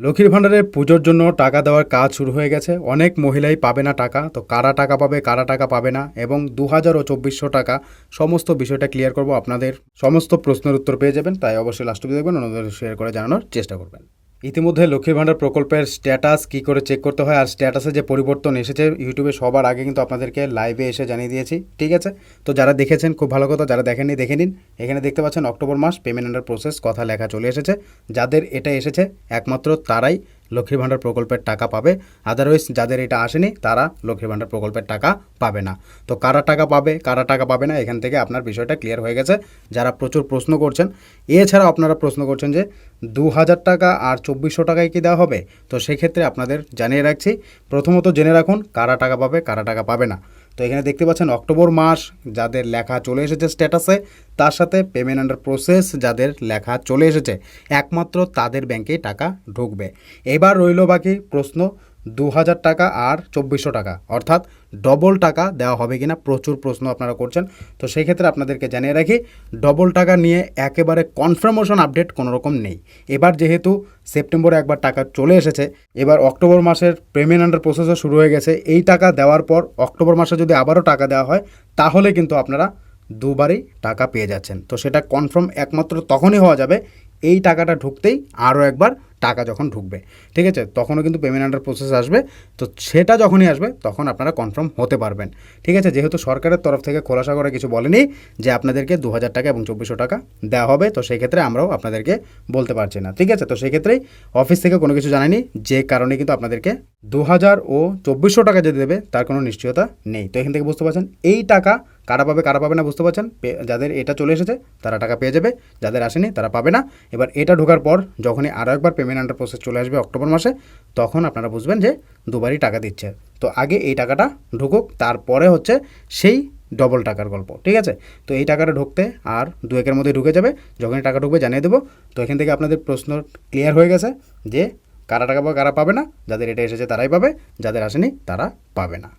লক্ষ্মীর ভাণ্ডারের পুজোর জন্য টাকা দেওয়ার কাজ শুরু হয়ে গেছে। অনেক মহিলাই পাবে না টাকা, তো কারা টাকা পাবে, কারা টাকা পাবে না, এবং দু হাজার ও চব্বিশশো টাকা সমস্ত বিষয়টা ক্লিয়ার করব আপনাদের। সমস্ত প্রশ্নের উত্তর পেয়ে যাবেন, তাই অবশ্যই লাস্ট অব্দি দেখবেন, অন্যদের শেয়ার করে জানানোর চেষ্টা করবেন। ইতিমধ্যে লক্ষ্মীর ভাণ্ডার প্রকল্পের স্ট্যাটাস কি করে চেক করতে হয় আর স্ট্যাটাসে যে পরিবর্তন এসেছে ইউটিউবে সবার আগে কিন্তু আপনাদেরকে লাইভে এসে জানিয়ে দিয়েছি, ঠিক আছে? তো যারা দেখেছেন, খুব ভালো কথা, যারা দেখেননি, দেখে নিন। এখানে দেখতে পাচ্ছেন অক্টোবর মাস পেমেন্ট আন্ডার প্রসেস কথা লেখা চলে এসেছে। যাদের এটা এসেছে, একমাত্র তারাই লক্ষ্মীর ভাণ্ডার প্রকল্পের টাকা পাবে। আদারওয়াইজ যাদের এটা আসেনি, তারা লক্ষ্মীর ভাণ্ডার প্রকল্পের টাকা পাবে না। তো কারা টাকা পাবে, কারা টাকা পাবে না, এখান থেকে আপনার বিষয়টা ক্লিয়ার হয়ে গেছে। যারা প্রচুর প্রশ্ন করছেন, এছাড়াও আপনারা প্রশ্ন করছেন যে দু হাজার টাকা আর চব্বিশশো টাকায় কি দেওয়া হবে? তো সেক্ষেত্রে আপনাদের জানিয়ে রাখছি, প্রথমত জেনে রাখুন কারা টাকা পাবে, কারা টাকা পাবে না। তো এখানে দেখতে পাচ্ছেন অক্টোবর মাস, যাদের লেখা চলে এসেছে স্ট্যাটাসে, তার সাথে পেমেন্ট আন্ডার প্রসেস যাদের লেখা চলে এসেছে, একমাত্র তাদের ব্যাংকেই টাকা ঢুকবে। এবার রইল বাকি প্রশ্ন দু হাজার টাকা আর চব্বিশশো টাকা। অর্থাৎ ডবল টাকা দেওয়া হবে কিনা প্রচুর প্রশ্ন আপনারা করছেন। তো সেই ক্ষেত্রে আপনাদেরকে জানিয়ে রাখি, ডবল টাকা নিয়ে একেবারে কনফার্মেশন আপডেট কোনো রকম নেই। এবার যেহেতু সেপ্টেম্বরে একবার টাকা চলে এসেছে, এবার অক্টোবর মাসের পেমেন্ট আন্ডার প্রসেসও শুরু হয়ে গেছে। এই টাকা দেওয়ার পর অক্টোবর মাসে যদি আবারও টাকা দেওয়া হয়, তাহলে কিন্তু আপনারা দুবারই টাকা পেয়ে যাচ্ছেন। তো সেটা কনফার্ম একমাত্র তখনই হওয়া যাবে। এই টাকাটা ঢুকতেই আরও একবার টাকা যখন ঢুকবে, ঠিক আছে? তখনও কিন্তু পেমেন্ট আন্ডার প্রসেস আসবে। তো সেটা যখনই আসবে, তখন আপনারা কনফার্ম হতে পারবেন, ঠিক আছে? যেহেতু সরকারের তরফ থেকে খোলাসা করে কিছু বলেনি যে আপনাদেরকে দু হাজার টাকা এবং চব্বিশশো টাকা দেওয়া হবে, তো সেই ক্ষেত্রে আমরাও আপনাদেরকে বলতে পারছি না, ঠিক আছে? তো সেই ক্ষেত্রেই অফিস থেকে কোনো কিছু জানায়নি, যে কারণে কিন্তু আপনাদেরকে দু হাজার ও চব্বিশশো টাকা যে দেবে, তার কোনো নিশ্চয়তা নেই। তো এখান থেকে বুঝতে পারছেন, এই টাকা কারা পাবে কারা পাবে না বুঝতে পারছেন? যাদের এটা চলে এসেছে, তারা টাকা পেয়ে যাবে, যাদের আসেনি তারা পাবে না। এবার এটা ঢোকার পর যখনই আরও একবার পেমেন্ট আন্ডার প্রসেস চলে আসবে অক্টোবর মাসে, তখন আপনারা বুঝবেন যে দুবারই টাকা দিচ্ছে। তো আগে এই টাকাটা ঢুকুক, তারপরে হচ্ছে সেই ডবল টাকার গল্প, ঠিক আছে? তো এই টাকাটা ঢুকতে আর দু একের মধ্যে ঢুকে যাবে, যখনই টাকা ঢুকবে জানিয়ে দেবো। তো এখান থেকে আপনাদের প্রশ্ন ক্লিয়ার হয়ে গেছে যে কারা টাকা পাবে কারা পাবে না? যাদের এটা এসেছে তারাই পাবে, যাদের আসেনি তারা পাবে না।